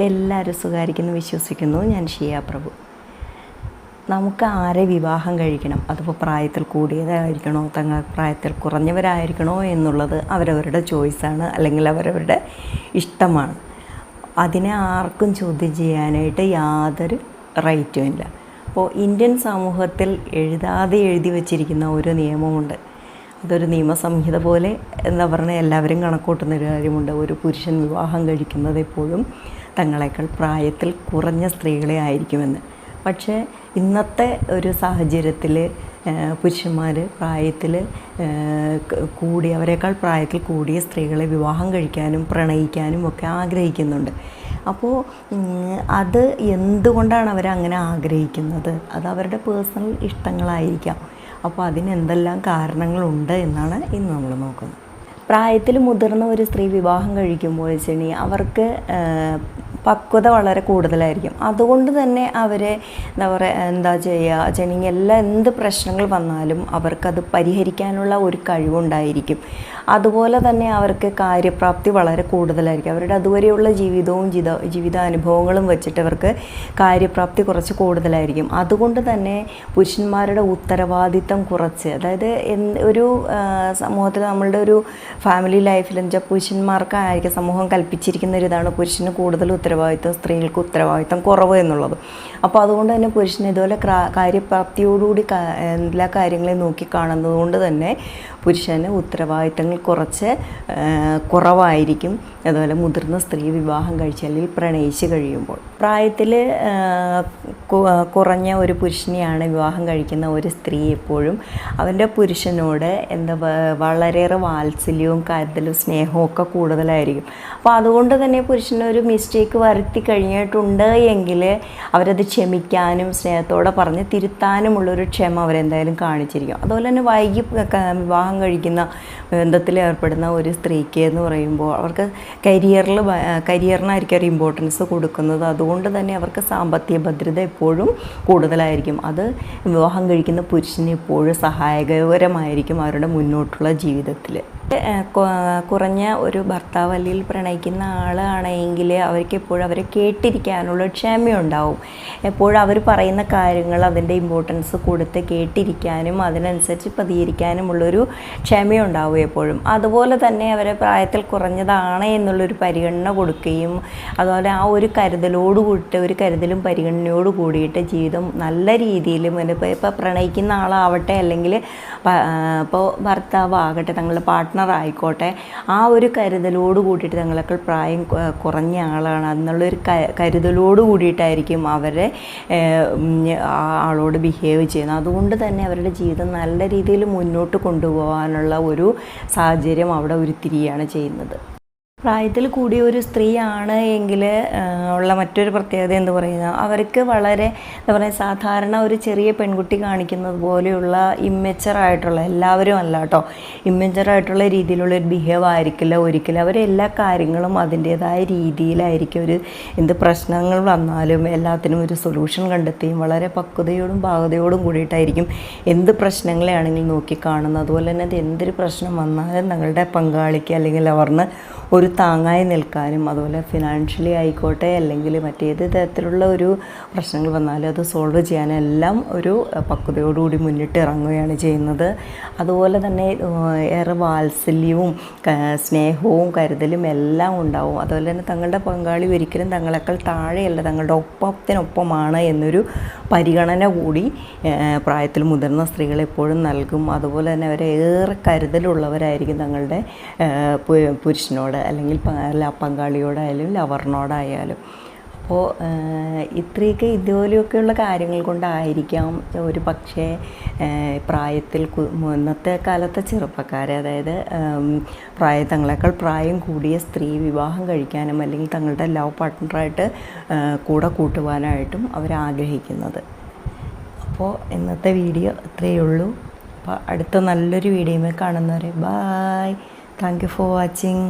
എല്ലാവരും സുഖമായിരിക്കുന്നു വിശ്വസിക്കുന്നു. ഞാൻ ഷിയ പ്രഭു. നമുക്ക് ആരെ വിവാഹം കഴിക്കണം? അതിപ്പോൾ പ്രായത്തിൽ കൂടിയതായിരിക്കണോ? തങ്ങൾ പ്രായത്തിൽ കുറഞ്ഞവരായിരിക്കണോ എന്നുള്ളത് അവരവരുടെ ചോയ്സാണ് അല്ലെങ്കിൽ അവരവരുടെ ഇഷ്ടമാണ്. അതിനെ ആർക്കും ചോദ്യം ചെയ്യാനായിട്ട് യാതൊരു റൈറ്റും ഇല്ല. അപ്പോൾ ഇന്ത്യൻ സമൂഹത്തിൽ എഴുതാതെ എഴുതി വച്ചിരിക്കുന്ന ഒരു നിയമമുണ്ട്. അതൊരു നിയമസംഹിത പോലെ എന്താ പറഞ്ഞാൽ എല്ലാവരും കണക്കൂട്ടുന്ന ഒരു കാര്യമുണ്ട്. ഒരു പുരുഷൻ വിവാഹം കഴിക്കുന്നത് എപ്പോഴും തങ്ങളെക്കാൾ പ്രായത്തിൽ കുറഞ്ഞ സ്ത്രീകളെ ആയിരിക്കുമെന്ന്. പക്ഷേ ഇന്നത്തെ ഒരു സാഹചര്യത്തിൽ പുരുഷന്മാർ പ്രായത്തിൽ കൂടി അവരെക്കാൾ പ്രായത്തിൽ കൂടിയ സ്ത്രീകളെ വിവാഹം കഴിക്കാനും പ്രണയിക്കാനും ഒക്കെ ആഗ്രഹിക്കുന്നുണ്ട്. അപ്പോൾ അത് എന്തുകൊണ്ടാണ് അവരങ്ങനെ ആഗ്രഹിക്കുന്നത്? അത് അവരുടെ പേഴ്സണൽ ഇഷ്ടങ്ങളായിരിക്കാം. അപ്പോൾ അതിനെന്തെല്ലാം കാരണങ്ങളുണ്ട് എന്നാണ് ഇന്ന് നമ്മൾ നോക്കുന്നത്. പ്രായത്തിൽ മുതിർന്ന ഒരു സ്ത്രീ വിവാഹം കഴിക്കുമ്പോൾ വെച്ചിട്ടുണ്ടെങ്കിൽ അവർക്ക് പക്വത വളരെ കൂടുതലായിരിക്കും. അതുകൊണ്ട് തന്നെ അവരെ എന്താ പറയുക എന്താ ചെയ്യുക വെച്ചിട്ടുണ്ടെങ്കിൽ എല്ലാ എന്ത് പ്രശ്നങ്ങൾ വന്നാലും അവർക്കത് പരിഹരിക്കാനുള്ള ഒരു കഴിവുണ്ടായിരിക്കും. അതുപോലെ തന്നെ അവർക്ക് കാര്യപ്രാപ്തി വളരെ കൂടുതലായിരിക്കും. അവരുടെ അതുവരെയുള്ള ജീവിതവും ജീവിത ജീവിതാനുഭവങ്ങളും വെച്ചിട്ട് അവർക്ക് കാര്യപ്രാപ്തി കുറച്ച് കൂടുതലായിരിക്കും. അതുകൊണ്ട് തന്നെ പുരുഷന്മാരുടെ ഉത്തരവാദിത്തം കുറച്ച്. അതായത് ഒരു സമൂഹത്തിൽ നമ്മളുടെ ഒരു ഫാമിലി ലൈഫിൽ വെച്ചാൽ പുരുഷന്മാർക്കായിരിക്കും സമൂഹം കൽപ്പിച്ചിരിക്കുന്ന ഒരു ഇതാണ് പുരുഷന് കൂടുതൽ ഉത്തരവാദിത്തം സ്ത്രീകൾക്ക് ഉത്തരവാദിത്തം കുറവ് എന്നുള്ളത്. അപ്പോൾ അതുകൊണ്ട് തന്നെ പുരുഷന് ഇതുപോലെ കാര്യപ്രാപ്തിയോടുകൂടി എല്ലാ കാര്യങ്ങളെയും നോക്കി കാണുന്നതുകൊണ്ട് തന്നെ പുരുഷന് ഉത്തരവാദിത്തങ്ങൾ കുറച്ച് കുറവായിരിക്കും. അതുപോലെ മുതിർന്ന സ്ത്രീ വിവാഹം കഴിച്ച് അല്ലെങ്കിൽ പ്രണയിച്ച് കഴിയുമ്പോൾ. പ്രായത്തിൽ കുറഞ്ഞ ഒരു പുരുഷനെയാണ് വിവാഹം കഴിക്കുന്ന ഒരു സ്ത്രീ എപ്പോഴും. അവന്റെ പുരുഷനോട് എന്താ വളരെയേറെ വാത്സല്യവും കരുതലും സ്നേഹവും ഒക്കെ കൂടുതലായിരിക്കും. അപ്പോൾ അതുകൊണ്ട് തന്നെ പുരുഷനൊരു മിസ്റ്റേക്ക് വരുത്തി കഴിഞ്ഞിട്ടുണ്ട് എങ്കിൽ അവരത് ക്ഷമിക്കാനും സ്നേഹത്തോടെ പറഞ്ഞ് തിരുത്താനുമുള്ളൊരു ക്ഷമ അവരെന്തായാലും കാണിച്ചിരിക്കും. അതുപോലെ തന്നെ വൈകി വിവാഹം കഴിക്കുന്ന ബന്ധത്തിൽ ഏർപ്പെടുന്ന ഒരു സ്ത്രീക്ക് എന്ന് പറയുമ്പോൾ അവർക്ക് കരിയറിൽ കരിയറിനായിരിക്കും ഒരു ഇമ്പോർട്ടൻസ് കൊടുക്കുന്നത്. അതുകൊണ്ട് തന്നെ അവർക്ക് സാമ്പത്തിക ഭദ്രത എപ്പോഴും കൂടുതലായിരിക്കും. അത് വിവാഹം കഴിക്കുന്ന പുരുഷന് എപ്പോഴും സഹായകരമായിരിക്കും അവരുടെ മുന്നോട്ടുള്ള ജീവിതത്തിൽ. കുറഞ്ഞ ഒരു ഭർത്താവ് അല്ലെങ്കിൽ പ്രണയിക്കുന്ന ആളാണെങ്കിൽ അവർക്ക് എപ്പോഴും അവരെ കേട്ടിരിക്കാനുള്ള ക്ഷമയുണ്ടാവും. എപ്പോഴും അവർ പറയുന്ന കാര്യങ്ങൾ അതിന്റെ ഇമ്പോർട്ടൻസ് കൊടുത്ത് കേട്ടിരിക്കാനും അതിനനുസരിച്ച് പ്രതികരിക്കാനുമുള്ളൊരു ക്ഷമയുണ്ടാവും എപ്പോഴും. അതുപോലെ തന്നെ അവരെ പ്രായത്തിൽ കുറഞ്ഞതാണ് എന്നുള്ളൊരു പരിഗണന കൊടുക്കുകയും അതുപോലെ ആ ഒരു കരുതലോട് കൂടിയിട്ട് ഒരു കരുതലും പരിഗണനയോട് കൂടിയിട്ട് ജീവിതം നല്ല രീതിയിൽ ഇപ്പോൾ പ്രണയിക്കുന്ന ആളാവട്ടെ അല്ലെങ്കിൽ ഇപ്പോൾ ഭർത്താവ് ആകട്ടെ തങ്ങളുടെ പാർട്ട്ണർ ആയിക്കോട്ടെ ആ ഒരു കരുതലോട് കൂടിയിട്ട് തങ്ങളൊക്കെ പ്രായം കുറഞ്ഞ ആളാണ്. എന്നുള്ളൊരു കരുതലോട് കൂടിയിട്ടായിരിക്കും അവരെ ആ ആളോട് ബിഹേവ് ചെയ്യുന്നത്. അതുകൊണ്ട് തന്നെ അവരുടെ ജീവിതം നല്ല രീതിയിൽ മുന്നോട്ട് കൊണ്ടുപോകാനുള്ള ഒരു സാഹചര്യം അവിടെ ഉരുത്തിരിയാണ് ചെയ്യുന്നത്. പ്രായത്തിൽ കൂടിയ ഒരു സ്ത്രീയാണ് എങ്കിൽ ഉള്ള മറ്റൊരു പ്രത്യേകത എന്ന് പറയുന്നത് അവർക്ക് വളരെ എന്താ പറയുക സാധാരണ ഒരു ചെറിയ പെൺകുട്ടി കാണിക്കുന്നത് പോലെയുള്ള ഇമ്മച്ചറായിട്ടുള്ള എല്ലാവരും അല്ല കേട്ടോ ഇമ്മച്ചറായിട്ടുള്ള രീതിയിലുള്ള ഒരു ബിഹേവ് ആയിരിക്കില്ല ഒരിക്കലും. അവരെല്ലാ കാര്യങ്ങളും അതിന്റേതായ രീതിയിലായിരിക്കും ഒരു എന്ത് പ്രശ്നങ്ങൾ വന്നാലും എല്ലാത്തിനും ഒരു സൊല്യൂഷൻ കണ്ടെത്തിയും വളരെ പക്വതയോടും പാകതയോടും കൂടിയിട്ടായിരിക്കും എന്ത് പ്രശ്നങ്ങളെയാണെങ്കിലും നോക്കി കാണുന്നത്. അതുപോലെ തന്നെ അത് എന്തൊരു പ്രശ്നം വന്നാലും തങ്ങളുടെ പങ്കാളിക്ക് അല്ലെങ്കിൽ അവറിന് ഒരു താങ്ങായി നിൽക്കാനും അതുപോലെ ഫിനാൻഷ്യലി ആയിക്കോട്ടെ അല്ലെങ്കിൽ മറ്റേത് തരത്തിലുള്ള ഒരു പ്രശ്നങ്ങൾ വന്നാലും അത് സോൾവ് ചെയ്യാനെല്ലാം ഒരു പക്വതയോടുകൂടി മുന്നിട്ട് ഇറങ്ങുകയാണ് ചെയ്യുന്നത്. അതുപോലെ തന്നെ ഏറെ വാത്സല്യവും സ്നേഹവും കരുതലും എല്ലാം ഉണ്ടാവും. അതുപോലെ തന്നെ തങ്ങളുടെ പങ്കാളി ഒരിക്കലും തങ്ങളെക്കാൾ താഴെയല്ല തങ്ങളുടെ ഒപ്പത്തിനൊപ്പമാണ് എന്നൊരു പരിഗണന കൂടി പ്രായത്തിൽ മുതിർന്ന സ്ത്രീകൾ എപ്പോഴും നൽകും. അതുപോലെ തന്നെ അവരെ ഏറെ കരുതലുള്ളവരായിരിക്കും തങ്ങളുടെ പുരുഷനോട്. അല്ലെങ്കിൽ പങ്കാളിയോടായാലും ലവറിനോടായാലും അപ്പോൾ ഇത്രയൊക്കെ ഇതുപോലെയൊക്കെയുള്ള കാര്യങ്ങൾ കൊണ്ടായിരിക്കാം ഒരു പക്ഷേ പ്രായത്തിൽ ഇന്നത്തെ കാലത്തെ ചെറുപ്പക്കാരെ അതായത് പ്രായ തങ്ങളെക്കാൾ പ്രായം കൂടിയ സ്ത്രീ വിവാഹം കഴിക്കാനും അല്ലെങ്കിൽ തങ്ങളുടെ ലവ് പാർട്ട്ണറായിട്ട് കൂടെ കൂട്ടുവാനായിട്ടും അവർ ആഗ്രഹിക്കുന്നത് അപ്പോൾ ഇന്നത്തെ വീഡിയോ ഇത്രയേ ഉള്ളൂ. അപ്പോൾ അടുത്ത നല്ലൊരു വീഡിയോയിൽ കാണുന്നവരെ bye. Thank you for watching.